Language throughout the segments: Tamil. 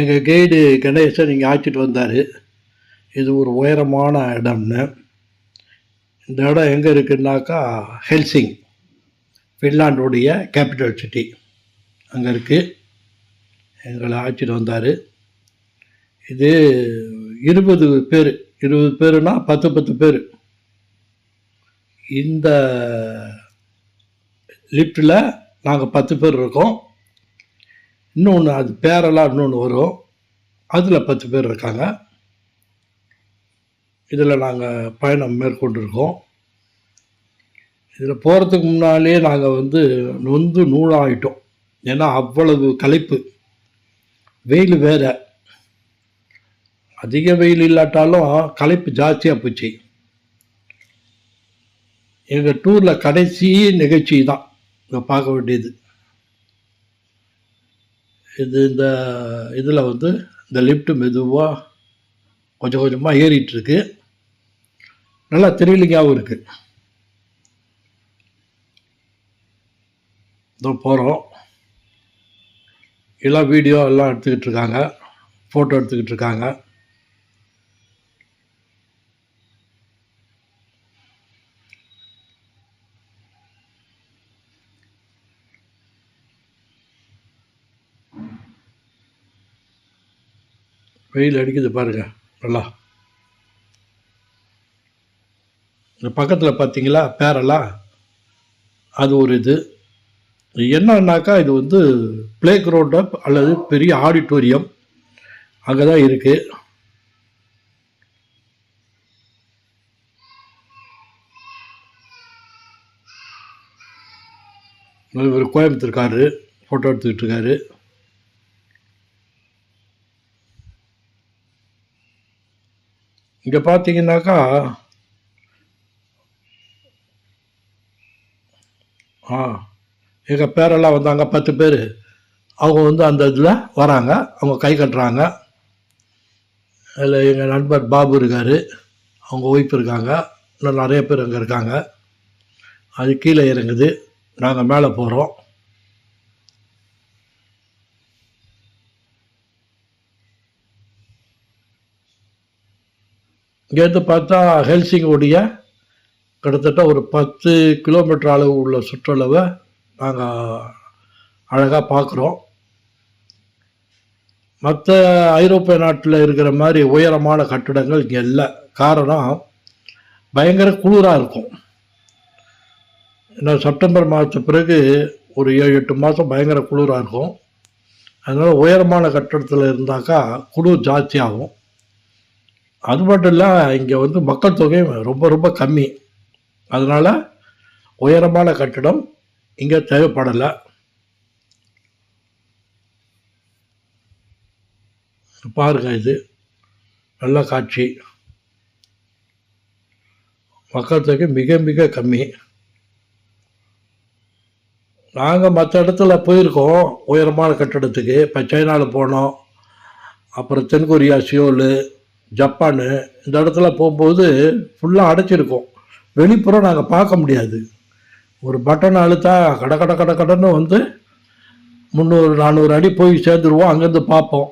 எங்கள் கைடு கணேசன் இங்கே அழைச்சிட்டு வந்தார். இது ஒரு உயரமான இடம்னு. இந்த இடம் எங்கே இருக்குன்னாக்கா ஹெல்சிங் ஃபின்லாண்டுடைய கேபிட்டல் சிட்டி அங்கே இருக்குது எங்களை அழைச்சிட்டு வந்தார். இது இருபது பேர். இருபது பேருனா பத்து பத்து பேர். இந்த லிஃப்ட்டில் நாங்கள் பத்து பேர் இருக்கோம். இன்னொன்று அது பேரெல்லாம் இன்னொன்று வரும். அதில் பத்து பேர் இருக்காங்க. இதில் நாங்கள் பயணம் மேற்கொண்டிருக்கோம். இதில் போகிறதுக்கு முன்னாலே நாங்கள் வந்து நொந்து நூலாகிட்டோம் ஏன்னா அவ்வளவு களைப்பு. வெயில் வேறு. அதிக வெயில் இல்லாட்டாலும் களைப்பு ஜாஸ்தியாக போச்சு. எங்கள் டூரில் கடைசி நிகழ்ச்சி தான். இங்கே பார்க்க வேண்டியது. இது இந்த இதில் வந்து இந்த லிஃப்ட்டு மெதுவாக கொஞ்சம் கொஞ்சமாக ஏறிட்டுருக்கு. நல்லா த்ரில்லிங்காகவும் இருக்குது இதோ போகிறோம் எல்லாம் வீடியோ எல்லாம் எடுத்துக்கிட்டு இருக்காங்க. ஃபோட்டோ எடுத்துக்கிட்டு இருக்காங்க. வெயில் அடிக்குது பாருங்கள் நல்லா. இந்த பக்கத்தில் பார்த்தீங்களா பேரெல்லாம் அது ஒரு இது. என்னன்னாக்கா இது வந்து ப்ளே கிரவுண்டு அல்லது பெரிய ஆடிட்டோரியம் அங்கே தான் இருக்குது இவர் கோயம்புத்தூர்காரரு ஃபோட்டோ எடுத்துக்கிட்டு இருக்காரு. இங்கே பார்த்தீங்கன்னாக்கா ஆ எங்கள் பேரெல்லாம் வந்தாங்க பத்து பேர். அவங்க வந்து அந்த இதில் வராங்க அவங்க கை கட்டுறாங்க. அதில் எங்கள் நண்பர் பாபு இருக்கார் அவங்க ஒய்ஃப் இருக்காங்க இன்னும் நிறைய பேர் அங்கே இருக்காங்க. அது கீழே இறங்குது நாங்கள் மேலே போகிறோம் இங்கேருந்து பார்த்தா ஹெல்சிங்கோடைய கிட்டத்தட்ட ஒரு பத்து கிலோமீட்டர் அளவு உள்ள சுற்றளவை நாங்கள் அழகாக பார்க்குறோம். மற்ற ஐரோப்பிய நாட்டில் இருக்கிற மாதிரி உயரமான கட்டிடங்கள் இங்கே இல்லை. காரணம் பயங்கர குளிராக இருக்கும். ஏன்னா செப்டம்பர் மாதத்து பிறகு ஒரு ஏழு எட்டு மாதம் பயங்கர குளிராக இருக்கும். அதனால் உயரமான கட்டடத்தில் இருந்தாக்கா குளிர் ஜாஸ்தியாகும். அது மட்டும் இல்லை இங்கே வந்து மக்கள் தொகை ரொம்ப ரொம்ப கம்மி. அதனால் உயரமான கட்டிடம் இங்கே தேவைப்படலை. பாருங்க இது. நல்ல காட்சி. மக்கள் தொகை மிக மிக கம்மி. நாங்கள் மற்ற இடத்துல போயிருக்கோம் உயரமான கட்டடத்துக்கு. இப்போ சைனாவில் போனோம். அப்புறம் தென்கொரியா சியோலு ஜப்பானு இந்த இடத்துல போகும்போது ஃபுல்லாக அடைச்சிருக்கோம். வெளிப்புறம் நாங்கள் பார்க்க முடியாது. ஒரு பட்டன் அழுத்தா கட கட கட கடன்னு வந்து முந்நூறு நானூறு அடி போய் சேர்ந்துருவோம். அங்கேருந்து பார்ப்போம்.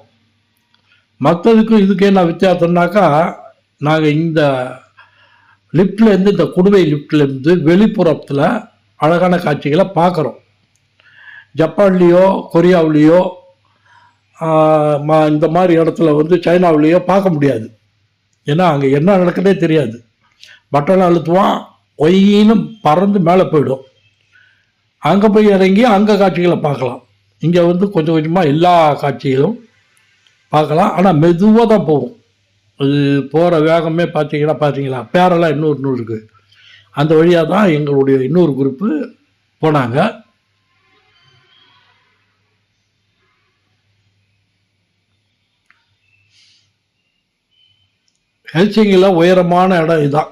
மற்றதுக்கும் இதுக்கு என்ன வித்தியாசம்னாக்கா நாங்கள் இந்த லிஃப்ட்லேருந்து இந்த குடுவை லிஃப்ட்லேருந்து வெளிப்புறத்தில் அழகான காட்சிகளை பார்க்குறோம். ஜப்பான்லேயோ கொரியாவிலேயோ இந்த மாதிரி இடத்துல வந்து சைனாவிலேயோ பார்க்க முடியாது. ஏன்னா அங்கே என்ன நடக்குதே தெரியாது. பட்டன் அழுத்துவான் ஒயின்னு பறந்து மேலே போயிடும். அங்கே போய் இறங்கி அங்கே காட்சிகளை பார்க்கலாம். இங்கே வந்து கொஞ்சம் கொஞ்சமாக எல்லா காட்சிகளும் பார்க்கலாம். ஆனால் மெதுவாக தான் போகும். அது போகிற வேகமே பார்த்தீங்கன்னா பார்த்தீங்களா பேரெல்லாம் இன்னொரு நூறு இருக்குது அந்த வழியாக தான் எங்களுடைய இன்னொரு குரூப்பு போனாங்க. ஹெல்சிங்கில் உயரமான இடம் இதுதான்.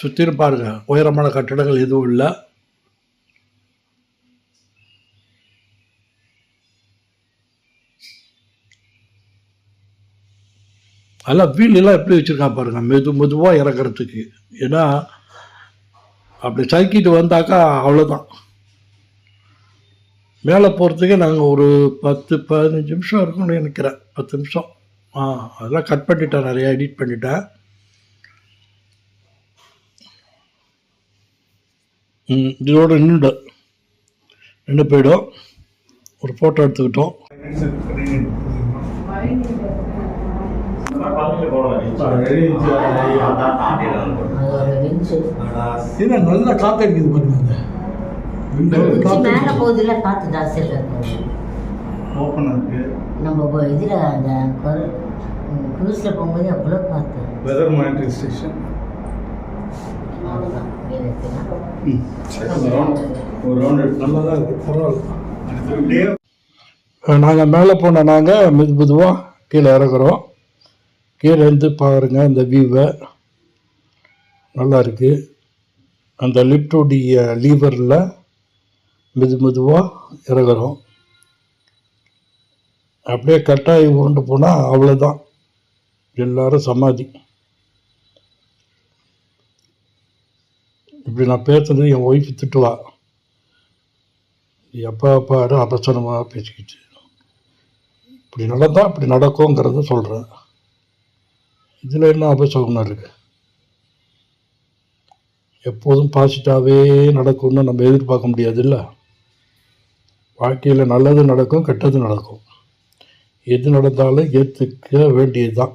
சுற்றிலும் பாருங்க உயரமான கட்டடங்கள் எதுவும் இல்லை. அதெல்லாம் வீலெல்லாம் எப்படி வச்சுருக்கா பாருங்க மெது மெதுவாக இறக்குறதுக்கு. ஏன்னா அப்படி சறுக்கிட்டு வந்தாக்கா அவ்வளோதான் மேலே போகிறதுக்கு நாங்கள் ஒரு பத்து பதினஞ்சு நிமிஷம் இருக்கும்னு நினைக்கிறேன். பத்து நிமிஷம். ஆ அதெல்லாம் கட் பண்ணிட்டேன் நிறையா எடிட் பண்ணிட்டேன். ம் இதோட நின்றுடு. நின்று போயிடும். ஒரு ஃபோட்டோ எடுத்துக்கிட்டோம். நல்லா காற்று அடிக்குது பாருங்க. மேல போகுதுல காத்து ஜாஸ்தியில் இருக்கும் ஓப்பனாக இருக்கு. நம்ம இதுல அந்த குரூஸ்ல போகும்போது அவ்வளோ காத்து வெதர் மானிட்டரிங் ஸ்டேஷன் நாங்கள் மேலே போன நாங்கள் மெது மெதுவாக கீழே இறங்குறோம். கீழே இருந்து பாருங்கள் இந்த வியூவை நல்லா இருக்குது அந்த லிஃப்டோடைய லீவரில் மெது மெதுவாக இறங்குறோம். அப்படியே கட்டாயி உருண்டு போனால் அவ்வளோதான் எல்லாரும் சமாதி. இப்படி நான் பேசுறது என் ஒய்ஃப் திட்டுவா. எப்போ பாரு அபசரமாக பேசிக்கிட்டு இப்படி நடந்தால் இப்படி நடக்குங்கிறத சொல்கிறேன் இதில் என்ன அபசகுணம் இருக்குது எப்போதும் பாசிட்டாகவே நடக்கும்னு நம்ம எதிர்பார்க்க முடியாதுல்ல? வாழ்க்கையில் நல்லது நடக்கும் கெட்டது நடக்கும். எது நடந்தாலும் ஏற்றுக்க வேண்டியது தான்